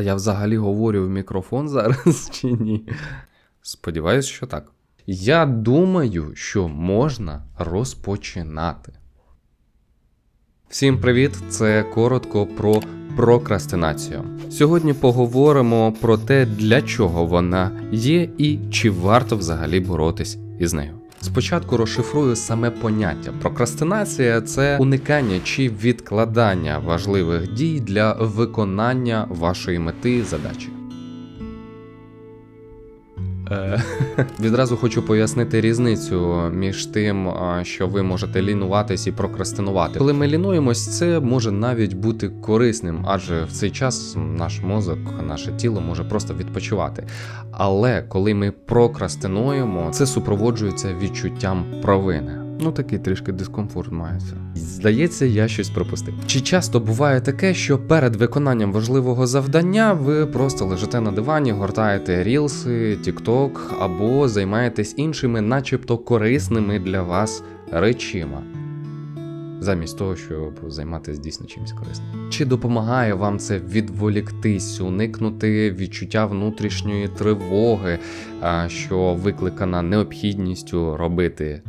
А я взагалі говорю в мікрофон зараз чи ні? Сподіваюсь, що так. Я думаю, що можна розпочинати. Всім привіт! Це коротко про прокрастинацію. Сьогодні поговоримо про те, для чого вона є і чи варто взагалі боротись із нею. Спочатку розшифрую саме поняття. Прокрастинація це уникання чи відкладання важливих дій для виконання вашої мети задачі. Е, Відразу хочу пояснити різницю між тим, що ви можете лінуватись і прокрастинувати. Коли ми лінуємось, це може навіть бути корисним, адже в цей час наш мозок, наше тіло може просто відпочивати. Але коли ми прокрастинуємо, це супроводжується відчуттям провини. Ну такий трішки дискомфорт мається. Здається, я щось пропустив. Чи часто буває таке, що перед виконанням важливого завдання ви просто лежите на дивані, гортаєте рілси, тікток або займаєтесь іншими, начебто корисними для вас речима? Замість того, щоб займатися дійсно чимось корисним. Чи допомагає вам це відволіктись, уникнути відчуття внутрішньої тривоги, що викликана необхідністю робити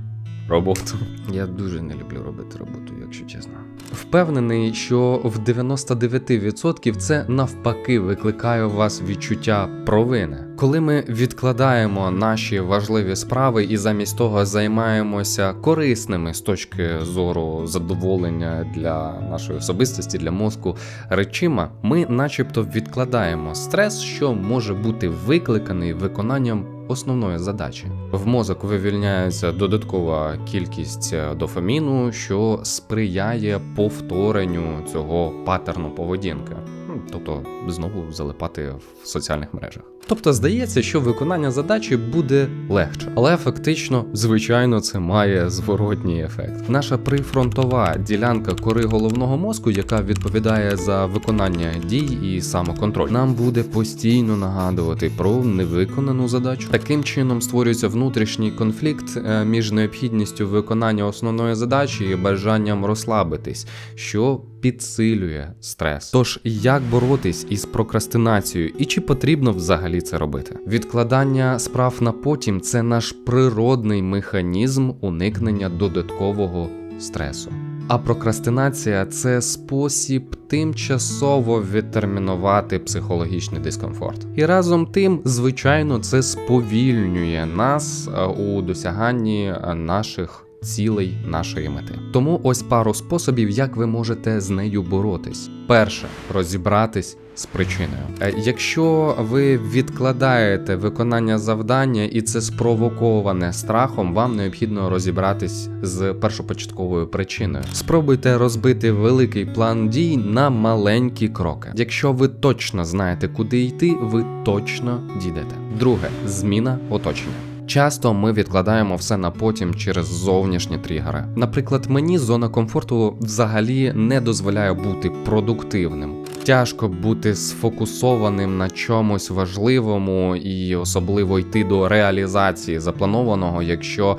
роботу. Я дуже не люблю робити роботу, якщо чесно. Впевнений, що в 99% це навпаки викликає у вас відчуття провини. Коли ми відкладаємо наші важливі справи і замість того займаємося корисними з точки зору задоволення для нашої особистості, для мозку речима, ми начебто відкладаємо стрес, що може бути викликаний виконанням основної задачі. В мозок вивільняється додаткова кількість дофаміну, що сприяє повторенню цього паттерну поведінки. Ну, Тобто знову залипати в соціальних мережах. Тобто здається, що виконання задачі буде легше, але фактично, звичайно, це має зворотній ефект. Наша прифронтова ділянка кори головного мозку, яка відповідає за виконання дій і самоконтроль, нам буде постійно нагадувати про невиконану задачу. Таким чином створюється внутрішній конфлікт е, між необхідністю виконання основної задачі і бажанням розслабитись, що підсилює стрес. Тож як боротись із прокрастинацією і чи потрібно взагалі це робити? Відкладання справ на потім це наш природний механізм уникнення додаткового стресу. А прокрастинація це спосіб тимчасово відтермінувати психологічний дискомфорт. І разом тим, звичайно, це сповільнює нас е, у досяганні наших цілей нашої мети. Тому ось пару способів, як ви можете з нею боротись. Перше розібратись з причиною. Е, Якщо ви відкладаєте виконання завдання і це спровоковане страхом, вам необхідно розібратись з першопочатковою причиною. Спробуйте розбити великий план дій на маленькі кроки. Якщо ви точно знаєте, куди йти, ви точно дійдете. Друге зміна оточення. Часто ми відкладаємо все на потім через зовнішні тригери. Наприклад, мені зона комфорту взагалі не дозволяє бути продуктивним. Тяжко бути сфокусованим на чомусь важливому і особливо йти до реалізації запланованого, якщо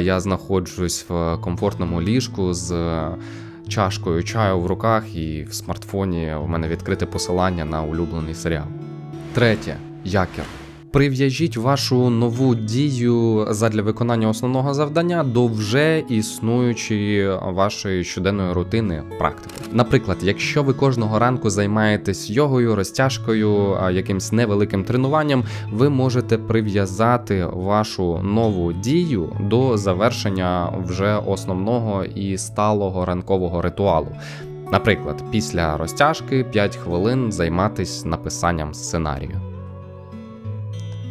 я знаходжусь в комфортному ліжку з е, чашкою чаю в руках, і в смартфоні у мене відкрите посилання на улюблений серіал. Третє якір. Прив'яжіть вашу нову дію задля виконання основного завдання до вже існуючої вашої щоденної рутини практики. Наприклад, якщо ви кожного ранку займаєтесь йогою, розтяжкою, якимсь невеликим тренуванням, ви можете прив'язати вашу нову дію до завершення вже основного і сталого ранкового ритуалу. Наприклад, після розтяжки 5 хвилин займатись написанням сценарію.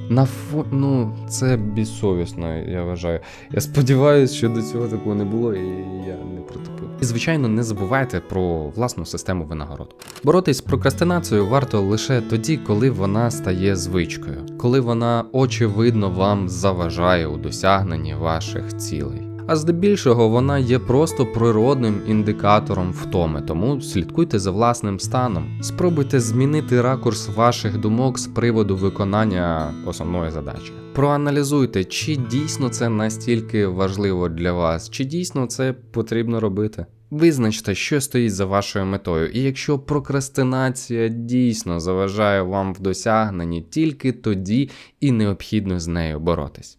На фо... ну, це безсовісно, я вважаю. Я сподіваюся, що до цього такого не було, і я не протупив. І звичайно, не забувайте про власну систему винагород. Боротись з прокрастинацією варто лише тоді, коли вона стає звичкою, коли вона очевидно вам заважає у досягненні ваших цілей. А здебільшого вона є просто природним індикатором втоми, тому слідкуйте за власним станом. Спробуйте змінити ракурс ваших думок з приводу виконання основної задачі. Проаналізуйте, чи дійсно це настільки важливо для вас, чи дійсно це потрібно робити. Визначте, що стоїть за вашою метою, і якщо прокрастинація дійсно заважає вам в досягненні, тільки тоді і необхідно з нею боротись.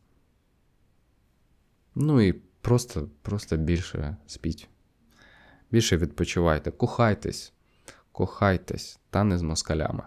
Ну і просто, просто більше спіть. Більше відпочивайте, кохайтесь, кохайтесь, та не з москалями.